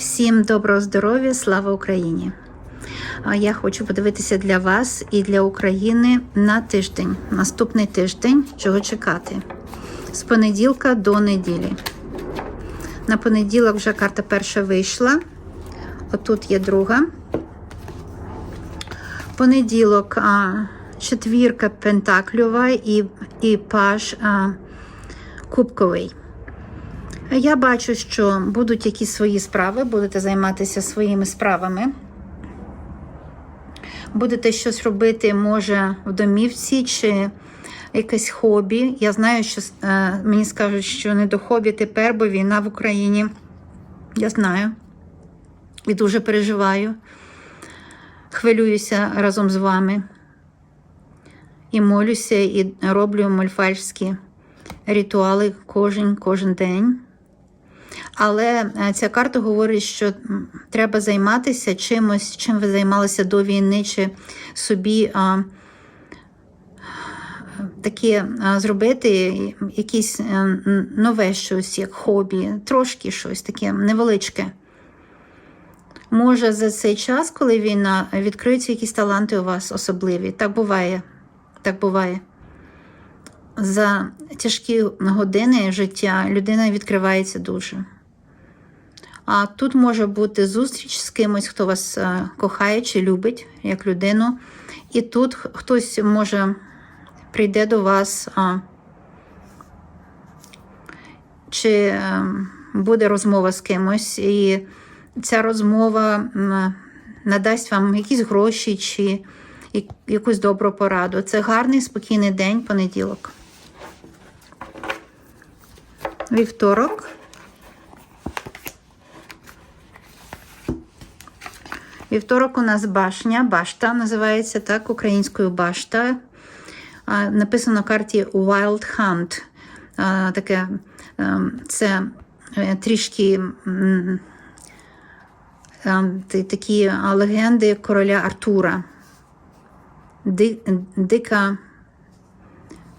Всім доброго здоров'я, слава Україні! Я хочу подивитися для вас і для України на тиждень, наступний тиждень, чого чекати. З понеділка до неділі. На понеділок вже карта перша вийшла. Отут є друга. Понеділок а, четвірка пентаклюва і, і паж а, кубковий. Я бачу, що будуть якісь свої справи, будете займатися своїми справами. Будете щось робити, може, в домівці чи якесь хобі. Я знаю, що е, мені скажуть, що не до хобі тепер, бо війна в Україні. Я знаю. І дуже переживаю. Хвилююся разом з вами. І молюся, і роблю мольфальські ритуали кожен, кожен день. Але е, ця карта говорить, що треба займатися чимось, чим ви займалися до війни, чи собі а, таке а, зробити якесь е, нове щось, як хобі, трошки щось таке невеличке. Може, за цей час, коли війна, відкриються якісь таланти у вас особливі. Так буває. Так буває. За тяжкі години життя людина відкривається дуже. А тут може бути зустріч з кимось, хто вас е, кохає чи любить як людину. І тут хтось може прийде до вас, а, чи е, буде розмова з кимось, і ця розмова надасть вам якісь гроші чи якусь добру пораду. Це гарний спокійний день, понеділок. Вівторок. Вівторок у нас башня, башта називається так, українською башта. Написано на карті Wild Hunt. Таке, ем, це е, трішки ем, такі легенди короля Артура. Дика,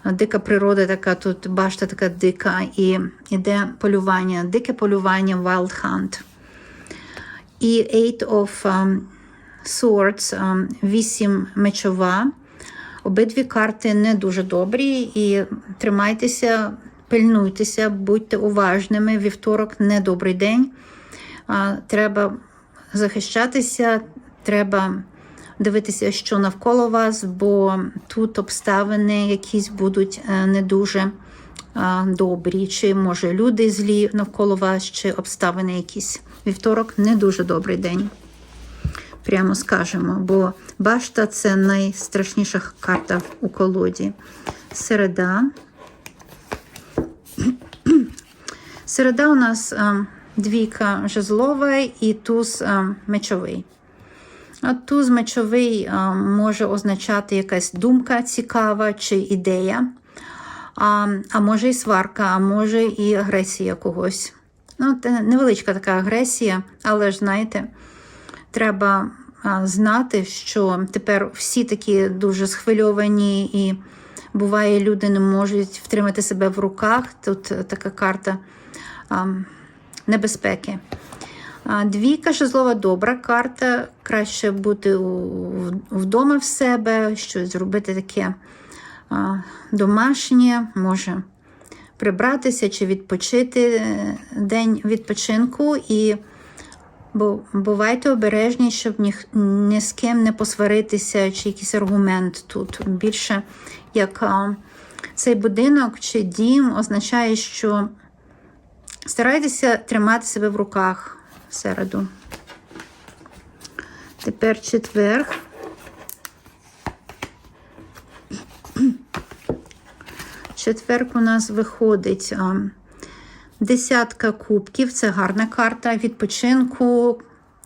дика природа така, тут башта така дика, і іде полювання, дике полювання Wild Hunt. І Eight of um, Swords, um, вісім мечова. Обидві карти не дуже добрі, і тримайтеся, пильнуйтеся, будьте уважними. Вівторок не добрий день. А, Треба захищатися, треба дивитися, що навколо вас, бо тут обставини якісь будуть е, не дуже добрі, чи може люди злі навколо вас, чи обставини якісь. Вівторок не дуже добрий день. Прямо скажемо, бо башта це найстрашніша карта у колоді. Середа. Середа у нас а, двійка жезлова і туз мечовий. А туз мечовий може означати якась думка цікава чи ідея, а, а може і сварка, а може і агресія когось. Ну, невеличка така агресія, але ж знаєте, треба знати, що тепер всі такі дуже схвильовані, і буває, люди не можуть втримати себе в руках. Тут е, така карта небезпеки. Двійка жезлова добра карта. Краще бути вдома в себе, щось зробити таке домашнє, може прибратися чи відпочити е, день відпочинку. І бувайте обережні, щоб ні, ні з ким не посваритися, чи якийсь аргумент тут. Більше як цей будинок чи дім означає, що старайтеся тримати себе в руках в середу. Тепер четверг. Четверг у нас виходить десятка кубків. Це гарна карта відпочинку,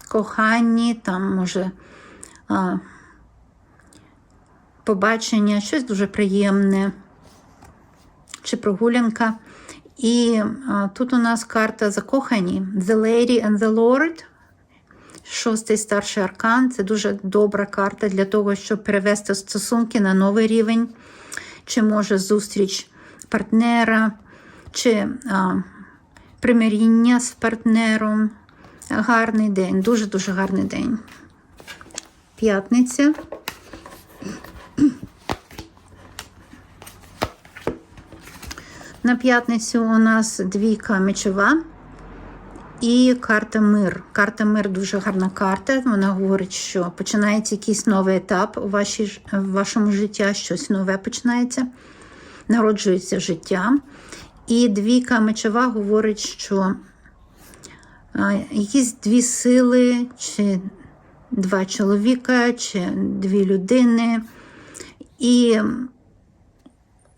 коханні, там може побачення, щось дуже приємне чи прогулянка. І а, тут у нас карта закохані. The Lady and the Lord. Шостий старший аркан це дуже добра карта для того, щоб перевести стосунки на новий рівень, чи може зустріч партнера, чи а, примиріння з партнером, Гарний день, дуже-дуже гарний день. П'ятниця. На п'ятницю у нас двійка мечова і карта мир. Карта мир дуже гарна карта. Вона говорить, що починається якийсь новий етап у, вашій, в вашому житті, щось нове починається, народжується життя. І двійка мечова говорить, що якісь дві сили, чи два чоловіка, чи дві людини. І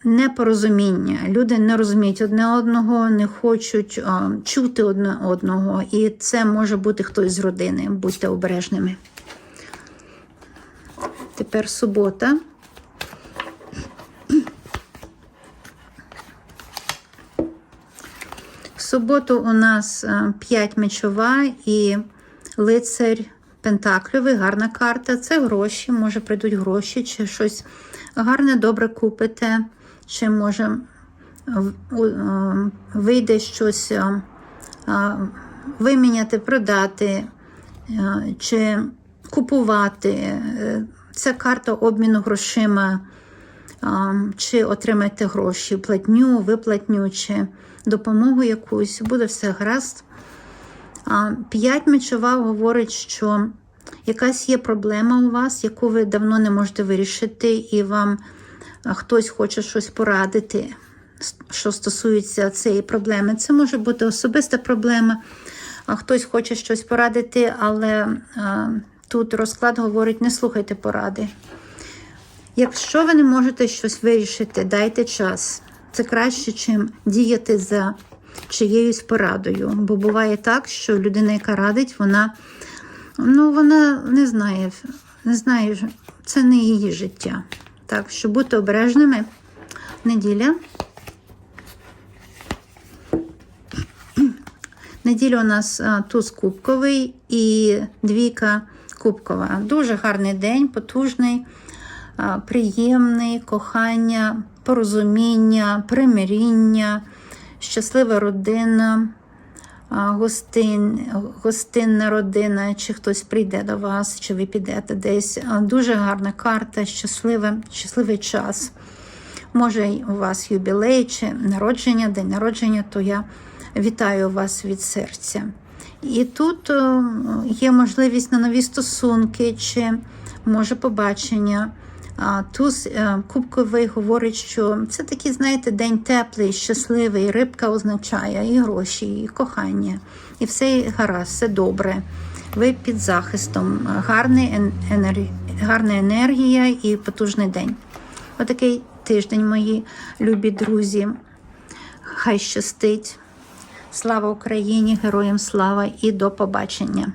непорозуміння. Люди не розуміють одне одного, не хочуть а, чути одне одного, і це може бути хтось з родини. Будьте обережними. Тепер субота. В суботу у нас 5 мечова і лицарь Пентакльовий, гарна карта. Це гроші, може прийдуть гроші, чи щось гарне, добре купите, чи може е, вийде щось е, е, виміняти, продати, чи купувати. Це карта обміну грошима чи отримаєте гроші, платню, виплатню, чи допомогу якусь, буде все гаразд. П'ять мечова говорить, що якась є проблема у вас, яку ви давно не можете вирішити, і вам а, хтось хоче щось порадити, що стосується цієї проблеми. Це може бути особиста проблема, а хтось хоче щось порадити, але а, тут розклад говорить: не слухайте поради. Якщо ви не можете щось вирішити, дайте час. Це краще, чим діяти за чиєюсь порадою. Бо буває так, що людина, яка радить, вона, ну, вона не знає, не знає, це не її життя. Так що будьте обережними. Неділя. Неділя у нас туз кубковий і двійка кубкова. Дуже гарний день, потужний, приємний, кохання, порозуміння, примиріння, щаслива родина, гостин, гостинна родина, чи хтось прийде до вас, чи ви підете десь. Дуже гарна карта, щаслива, щасливий час. Може, у вас юбілей чи народження, день народження, то я вітаю вас від серця. І тут е, є можливість на нові стосунки, чи може побачення. Туз е, кубковий говорить, що це такий, знаєте, день теплий, щасливий. Рибка означає і гроші, і кохання, і все гаразд, все добре. Ви під захистом, гарна енергія і потужний день. Отакий тиждень, мої любі друзі. Хай щастить. Слава Україні, героям слава і до побачення!